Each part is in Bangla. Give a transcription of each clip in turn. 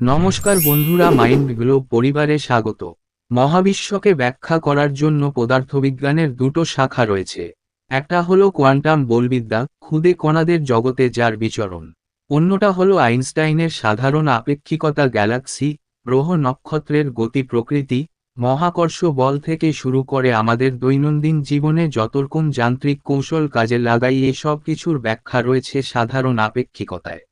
নমস্কার বন্ধুরা মাইন্ড গ্লো পরিবারে স্বাগত। মহাবিশ্বকে ব্যাখ্যা করার জন্য পদার্থবিজ্ঞানের দুটো শাখা রয়েছে। একটা হলো কোয়ান্টাম বলবিদ্যা খুদে কণাদের জগতে যার বিচরণ। অন্যটা হলো আইনস্টাইনের সাধারণ আপেক্ষিকতা গ্যালাক্সি, গ্রহ নক্ষত্রের গতি প্রকৃতি, মহাকর্ষ বল থেকে শুরু করে আমাদের দৈনন্দিন জীবনে যতরকম যান্ত্রিক কৌশল কাজে লাগাই এসব কিছুর ব্যাখ্যা রয়েছে সাধারণ আপেক্ষিকতায়।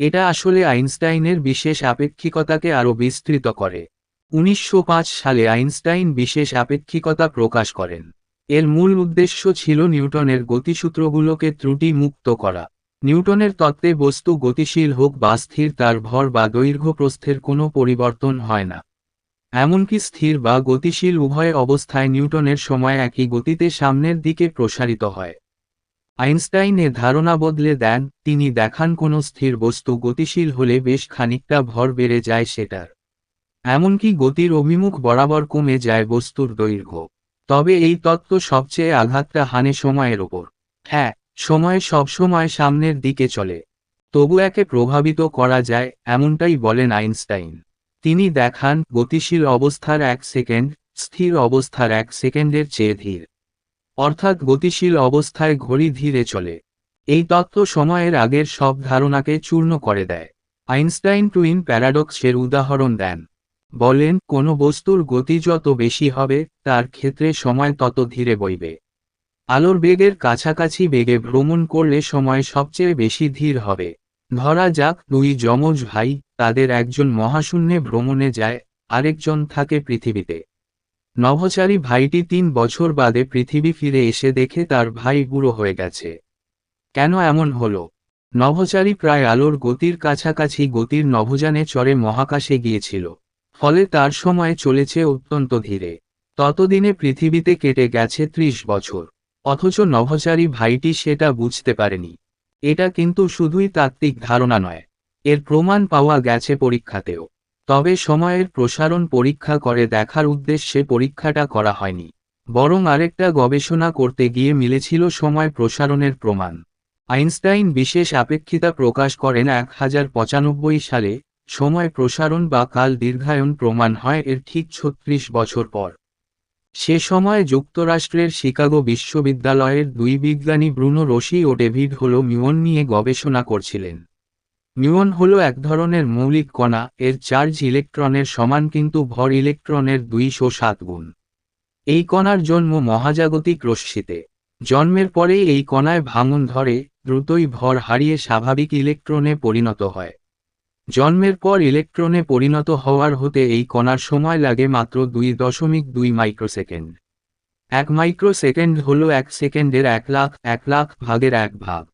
এটা আসলে আইনস্টাইনের বিশেষ আপেক্ষিকতাকে আরও বিস্তৃত করে। উনিশশো পাঁচ সালে আইনস্টাইন বিশেষ আপেক্ষিকতা প্রকাশ করেন। এর মূল উদ্দেশ্য ছিল নিউটনের গতিসূত্রগুলোকে ত্রুটি মুক্ত করা। নিউটনের তত্ত্বে বস্তু গতিশীল হোক বা স্থির, তার ভর বা দৈর্ঘ্য প্রস্থের কোনো পরিবর্তন হয় না। এমনকি স্থির বা গতিশীল উভয় অবস্থায় নিউটনের সময় একই গতিতে সামনের দিকে প্রসারিত হয়। আইনস্টাইন এ ধারণা বদলে দেন, তিনি দেখান কোনো স্থির বস্তু গতিশীল হলে বেশ খানিকটা ভর বেড়ে যায় সেটার। এমনকি গতির অভিমুখ বরাবর কমে যায় বস্তুর দৈর্ঘ্য। তবে এই তত্ত্ব সবচেয়ে আঘাতটা হানে সময়ের ওপর। হ্যাঁ সময় সবসময় সামনের দিকে চলে। তবু একে প্রভাবিত করা যায়, এমনটাই বলেন আইনস্টাইন। তিনি দেখান, গতিশীল অবস্থার এক সেকেন্ড, স্থির অবস্থার এক সেকেন্ডের চেয়ে ধীর। অর্থাৎ গতিশীল অবস্থায় ঘড়ি ধীরে চলে। এই তত্ত্ব সময়ের আগের সব ধারণাকে চূর্ণ করে দেয়। আইনস্টাইন টুইন প্যারাডক্সের উদাহরণ দেন। বলেন, কোনো বস্তুর গতি যত বেশি হবে, তার ক্ষেত্রে সময় তত ধীরে বইবে। আলোর বেগের কাছাকাছি বেগে ভ্রমণ করলে সময় সবচেয়ে বেশি ধীর হবে। ধরা যাক, দুই যমজ ভাই, তাদের একজন মহাশূন্যে ভ্রমণে যায়, আরেকজন থাকে পৃথিবীতে। নভোচারী ভাইটি তিন বছর বাদে পৃথিবী ফিরে এসে দেখে তার ভাই বুড়ো হয়ে গেছে। কেন এমন হলো? নভোচারী প্রায় আলোর গতির কাছাকাছি গতির নভোযানে চড়ে মহাকাশে গিয়েছিল। ফলে তার সময় চলেছে অত্যন্ত ধীরে। ততদিনে পৃথিবীতে কেটে গেছে ত্রিশ বছর। অথচ নভচারী ভাইটি সেটা বুঝতে পারেনি। এটা কিন্তু শুধুই তাত্ত্বিক ধারণা নয়। এর প্রমাণ পাওয়া গেছে পরীক্ষাতেও। তবে সময়ের প্রসারণ পরীক্ষা করে দেখার উদ্দেশ্যে পরীক্ষাটা করা হয়নি, বরং আরেকটা গবেষণা করতে গিয়ে মিলেছিল সময় প্রসারণের প্রমাণ। আইনস্টাইন বিশেষ আপেক্ষিতা প্রকাশ করেন এক সালে, সময় প্রসারণ বা কাল দীর্ঘায়ন প্রমাণ হয় এর ঠিক ছত্রিশ বছর পর। সে সময় যুক্তরাষ্ট্রের শিকাগো বিশ্ববিদ্যালয়ের দুই বিজ্ঞানী ব্রুনো রশি ও ডেভিড হল মিউন নিয়ে গবেষণা করছিলেন। মিউন হল এক ধরনের মৌলিক কণা, এর চার্জ ইলেকট্রনের সমান কিন্তু ভর ইলেকট্রনের দুইশো সাত গুণ। এই কণার জন্ম মহাজাগতিক রশ্মিতে। জন্মের পরেই এই কণায় ভাঙন ধরে, দ্রুতই ভর হারিয়ে স্বাভাবিক ইলেকট্রনে পরিণত হয়। জন্মের পর ইলেকট্রনে পরিণত হওয়ার হতে এই কণার সময় লাগে মাত্র দুই দশমিক দুই মাইক্রোসেকেন্ড। এক মাইক্রোসেকেন্ড হল এক সেকেন্ডের এক লাখ এক লাখ ভাগের এক ভাগ।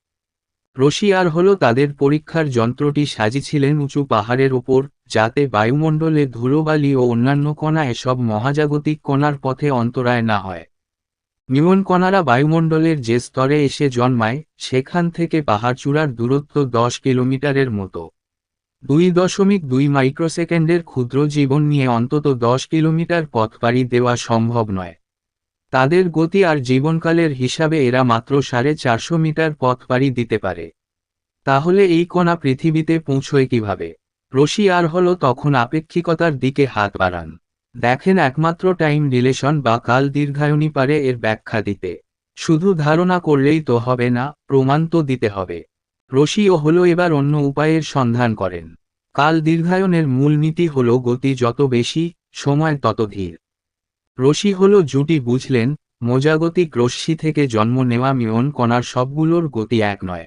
রশিয়ার হল তাদের পরীক্ষার যন্ত্রটি সাজিছিলেন উঁচু পাহাড়ের ওপর, যাতে বায়ুমণ্ডলে ধুলোবালি ও অন্যান্য কণা এসব মহাজাগতিক কণার পথে অন্তরায় না হয়। মিমন কণারা বায়ুমণ্ডলের যে স্তরে এসে জন্মায়, সেখান থেকে পাহাড়চূড়ার দূরত্ব দশ কিলোমিটারের মতো। দুই দশমিক দুই মাইক্রোসেকেন্ডের ক্ষুদ্র জীবন নিয়ে অন্তত দশ কিলোমিটার পথ পাড়ি দেওয়া সম্ভব নয়। তাদের গতি আর জীবনকালের হিসাবে এরা মাত্র সাড়ে চারশো মিটার পথ পাড়ি দিতে পারে। তাহলে এই কণা পৃথিবীতে পৌঁছয় কীভাবে? রশি আর হল তখন আপেক্ষিকতার দিকে হাত বাড়ান। দেখেন একমাত্র টাইম রিলেশন বা কাল দীর্ঘায়নী পারে এর ব্যাখ্যা দিতে। শুধু ধারণা করলেই তো হবে না, প্রমাণ তো দিতে হবে। রশিও হল এবার অন্য উপায়ের সন্ধান করেন। কাল দীর্ঘায়নের মূলনীতি হল গতি যত বেশি, সময় তত ধীর। রশি হল জুটি, বুঝলেন? মোজাগতিক রশ্মি থেকে জন্ম নেওয়া মিয়ন কণার সবগুলোর গতি এক নয়।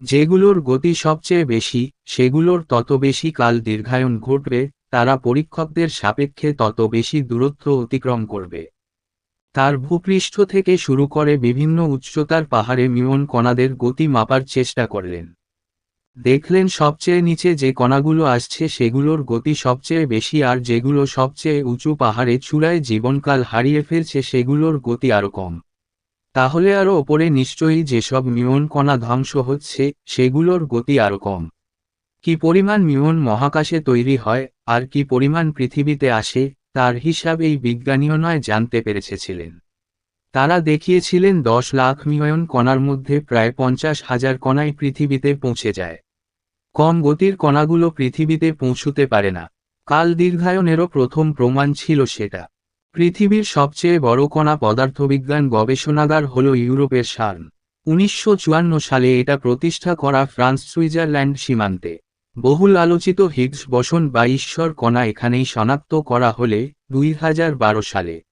যেগুলোর গতি সবচেয়ে বেশি, সেগুলোর তত বেশি কাল দীর্ঘায়ন ঘটবে, তারা পরীক্ষকদের সাপেক্ষে তত বেশি দূরত্ব অতিক্রম করবে। তার ভূপৃষ্ঠ থেকে শুরু করে বিভিন্ন উচ্চতার পাহাড়ে মিয়ন কণাদের গতি মাপার চেষ্টা করলেন। দেখলেন সবচেয়ে নিচে যে কণাগুলো আসছে সেগুলোর গতি সবচেয়ে বেশি আর যেগুলো সবচেয়ে উঁচু পাহাড়ে চূড়ায় জীবনকাল হারিয়ে ফেলছে সেগুলোর গতি আরও কম। তাহলে আরও ওপরে নিশ্চয়ই যেসব মিয়ন কণা ধ্বংস হচ্ছে, সেগুলোর গতি আরও কম। কি পরিমাণ মিয়ন মহাকাশে তৈরি হয়, আর কি পরিমাণ পৃথিবীতে আসে, তার হিসাব এই বিজ্ঞানীয় নয় জানতে পেরেছেছিলেন তারা দেখিয়েছিলেন দশ লাখ মিয়ন কণার মধ্যে প্রায় পঞ্চাশ হাজার কণাই পৃথিবীতে পৌঁছে যায়। কম গতির কণাগুলো পৃথিবীতে পৌঁছুতে পারে না। কাল দীর্ঘায়নেরও প্রথম প্রমাণ ছিল সেটা। পৃথিবীর সবচেয়ে বড় কণা পদার্থবিজ্ঞান গবেষণাগার হল ইউরোপের সার্ন উনিশশো চুয়ান্ন সালে এটা প্রতিষ্ঠা করা ফ্রান্স সুইজারল্যান্ড সীমান্তে। বহুল আলোচিত হিগস বসন বা ঈশ্বর কণা এখানেই শনাক্ত করা হলে দুই হাজার বারো সালে।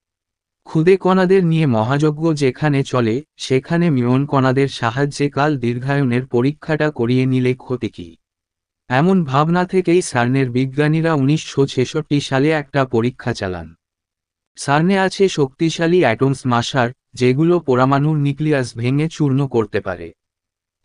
ক্ষুদে কণাদের নিয়ে মহাযজ্ঞ যেখানে চলে, সেখানে মিয়ন কণাদের সাহায্যে কাল দীর্ঘায়নের পরীক্ষাটা করিয়ে নিলে ক্ষতি কি? এমন ভাবনা থেকেই সার্নের বিজ্ঞানীরা উনিশশো ছেষট্টি সালে একটা পরীক্ষা চালান। সার্নে আছে শক্তিশালী অ্যাটমস মাসার, যেগুলো পরমাণুর নিউক্লিয়াস ভেঙে চূর্ণ করতে পারে।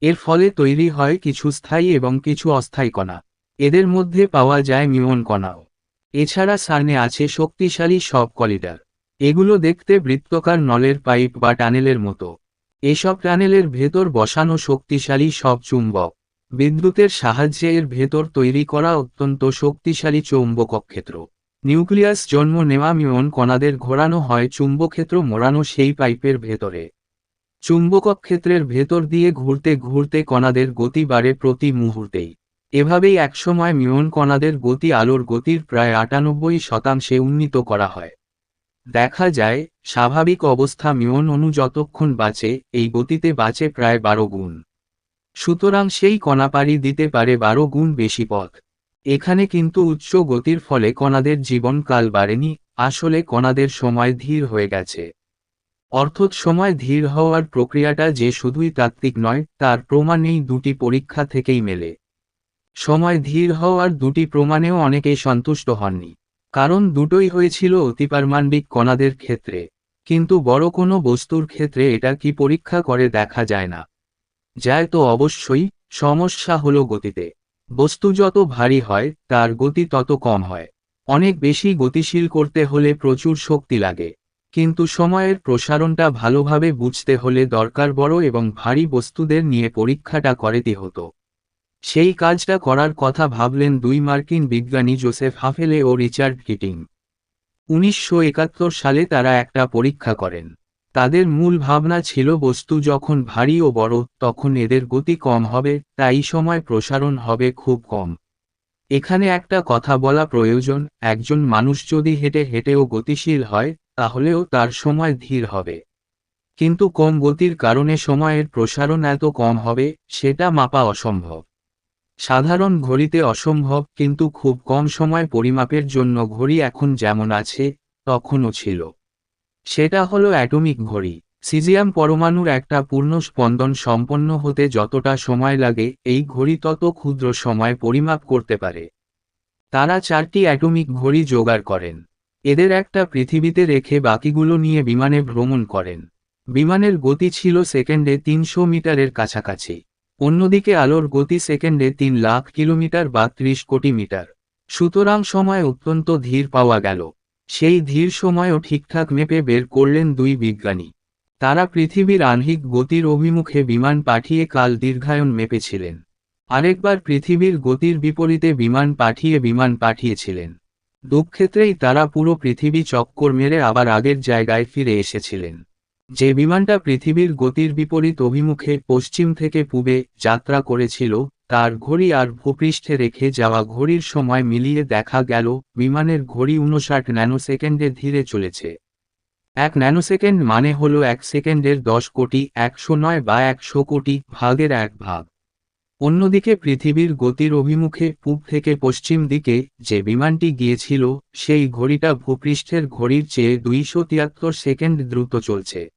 এর ফলে তৈরি হয় কিছু স্থায়ী এবং কিছু অস্থায়ী কণা। এদের মধ্যে পাওয়া যায় মিউন কণাও। এছাড়া সার্নে আছে শক্তিশালী সব কলিডার। এগুলো দেখতে বৃত্তকার নলের পাইপ বা টানেলের মতো। এসব টানেলের ভেতর বসানো শক্তিশালী সব চুম্বক। বিদ্যুতের সাহায্যে এর ভেতর তৈরি করা অত্যন্ত শক্তিশালী চৌম্বক ক্ষেত্র। নিউক্লিয়াস জন্ম নেওয়া মিউন কণাদের ঘোরানো হয় চুম্বক্ষেত্র মোড়ানো সেই পাইপের ভেতরে। চুম্বকক ক্ষেত্রের ভেতর দিয়ে ঘুরতে ঘুরতে কণাদের গতি বাড়ে প্রতি মুহূর্তেই। এভাবেই একসময় মিউন কণাদের গতি আলোর গতির প্রায় আটানব্বই শতাংশে উন্নীত করা হয়। দেখা যায়, স্বাভাবিক অবস্থা মিউন অণু যতক্ষণ বাঁচে, এই গতিতে বাঁচে প্রায় বারো গুণ। সুতরাং সেই কণা পাড়ি দিতে পারে বারো গুণ বেশি পথ। এখানে কিন্তু উচ্চ গতির ফলে কণাদের জীবনকাল বাড়েনি, আসলে কণাদের সময় ধীর হয়ে গেছে। অর্থাৎ সময় ধীর হওয়ার প্রক্রিয়াটা যে শুধুই তাত্ত্বিক নয়, তার প্রমাণ এই দুটি পরীক্ষা থেকেই মেলে। সময় ধীর হওয়ার দুটি প্রমাণেও অনেকে সন্তুষ্ট হননি। কারণ দুটোই হয়েছিল অতিপারমাণবিক কণাদের ক্ষেত্রে। কিন্তু বড় কোনো বস্তুর ক্ষেত্রে এটা কি পরীক্ষা করে দেখা যায় না। যায় তো অবশ্যই, সমস্যা হলো গতিতে। বস্তু যত ভারী হয়, তার গতি তত কম হয়। অনেক বেশি গতিশীল করতে হলে প্রচুর শক্তি লাগে। কিন্তু সময়ের প্রসারণটা ভালোভাবে বুঝতে হলে দরকার বড় এবং ভারী বস্তুদের নিয়ে পরীক্ষাটা করেতে হতো। সেই কাজটা করার কথা ভাবলেন দুই মার্কিন বিজ্ঞানী জোসেফ হাফেলে ও রিচার্ড কিটিং। উনিশশো একাত্তর সালে তারা একটা পরীক্ষা করেন। তাদের মূল ভাবনা ছিল বস্তু যখন ভারী ও বড়, তখন এদের গতি কম হবে, তাই সময় প্রসারণ হবে খুব কম। এখানে একটা কথা বলা প্রয়োজন, একজন মানুষ যদি হেঁটে হেঁটেও গতিশীল হয়, তাহলেও তার সময় ধীর হবে। কিন্তু কম গতির কারণে সময়ের প্রসারণ এত কম হবে, সেটা মাপা অসম্ভব। সাধারণ ঘড়িতে অসম্ভব, কিন্তু খুব কম সময় পরিমাপের জন্য ঘড়ি এখন যেমন আছে, তখনও ছিল। সেটা হলো অ্যাটমিক ঘড়ি। সিজিয়াম পরমাণুর একটা পূর্ণ স্পন্দন সম্পন্ন হতে যতটা সময় লাগে, এই ঘড়ি তত ক্ষুদ্র সময় পরিমাপ করতে পারে। তারা চারটি অ্যাটমিক ঘড়ি জোগাড় করেন। এদের একটা পৃথিবীতে রেখে বাকিগুলো নিয়ে বিমানে ভ্রমণ করেন। বিমানের গতি ছিল সেকেন্ডে তিনশো মিটারের কাছাকাছি। অন্যদিকে আলোর গতি সেকেন্ডে তিন লাখ কিলোমিটার বা ত্রিশ কোটি মিটার। সুতরাং সময় অত্যন্ত ধীর পাওয়া গেল। সেই ধীর সময়ও ঠিকঠাক মেপে বের করলেন দুই বিজ্ঞানী। তারা পৃথিবীর আহ্নিক গতির অভিমুখে বিমান পাঠিয়ে কাল দীর্ঘায়ন মেপেছিলেন। আরেকবার পৃথিবীর গতির বিপরীতে বিমান পাঠিয়ে বিমান পাঠিয়েছিলেন। দুক্ষেত্রেই তারা পুরো পৃথিবী চক্কর মেরে আবার আগের জায়গায় ফিরে এসেছিলেন। যে বিমানটা পৃথিবীর গতির বিপরীত অভিমুখে পশ্চিম থেকে পূবে যাত্রা করেছিল তার ঘড়ি আর ভূপৃষ্ঠে রেখে যাওয়া ঘড়ির সময় মিলিয়ে দেখা গেল, বিমানের ঘড়ি উনষাট ন্যানোসেকেন্ডে ধীরে চলেছে। এক ন্যানোসেকেন্ড মানে হল এক সেকেন্ডের দশ কোটি, একশো নয় বা একশো কোটি ভাগের এক ভাগ। অন্যদিকে পৃথিবীর গতির অভিমুখে পূব থেকে পশ্চিম দিকে যে বিমানটি গিয়েছিল, সেই ঘড়িটা ভূপৃষ্ঠের ঘড়ির চেয়ে দুইশো তিয়াত্তর সেকেন্ড দ্রুত চলছে।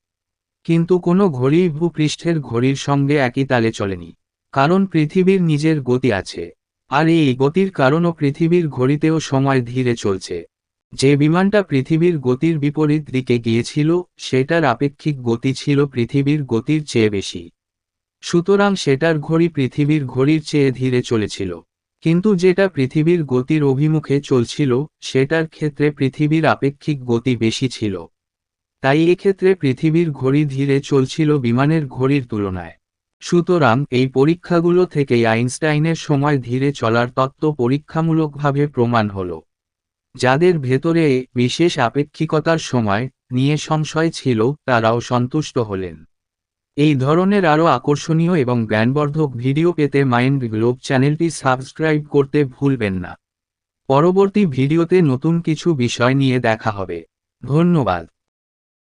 কিন্তু কোনো ঘড়ি ভূপৃষ্ঠের ঘড়ির সঙ্গে একই তালে চলেনি। কারণ পৃথিবীর নিজের গতি আছে। আর এই গতির কারণও পৃথিবীর ঘড়িতেও সময় ধীরে চলছে। যে বিমানটা পৃথিবীর গতির বিপরীত দিকে গিয়েছিল, সেটার আপেক্ষিক গতি ছিল পৃথিবীর গতির চেয়ে বেশি। সুতরাং সেটার ঘড়ি পৃথিবীর ঘড়ির চেয়ে ধীরে চলেছিল। কিন্তু যেটা পৃথিবীর গতির অভিমুখে চলছিল, সেটার ক্ষেত্রে পৃথিবীর আপেক্ষিক গতি বেশি ছিল। তাই এক্ষেত্রে পৃথিবীর ঘড়ি ধীরে চলছিল বিমানের ঘড়ির তুলনায়। সুতরাং এই পরীক্ষাগুলো থেকেই আইনস্টাইনের সময় ধীরে চলার তত্ত্ব পরীক্ষামূলকভাবে প্রমাণ হল। যাদের ভেতরে বিশেষ আপেক্ষিকতার সময় নিয়ে সংশয় ছিল, তারাও সন্তুষ্ট হলেন। এই ধরনের আরও আকর্ষণীয় এবং জ্ঞানবর্ধক ভিডিও পেতে মাইন্ড গ্লোব চ্যানেলটি সাবস্ক্রাইব করতে ভুলবেন না। পরবর্তী ভিডিওতে নতুন কিছু বিষয় নিয়ে দেখা হবে। ধন্যবাদ।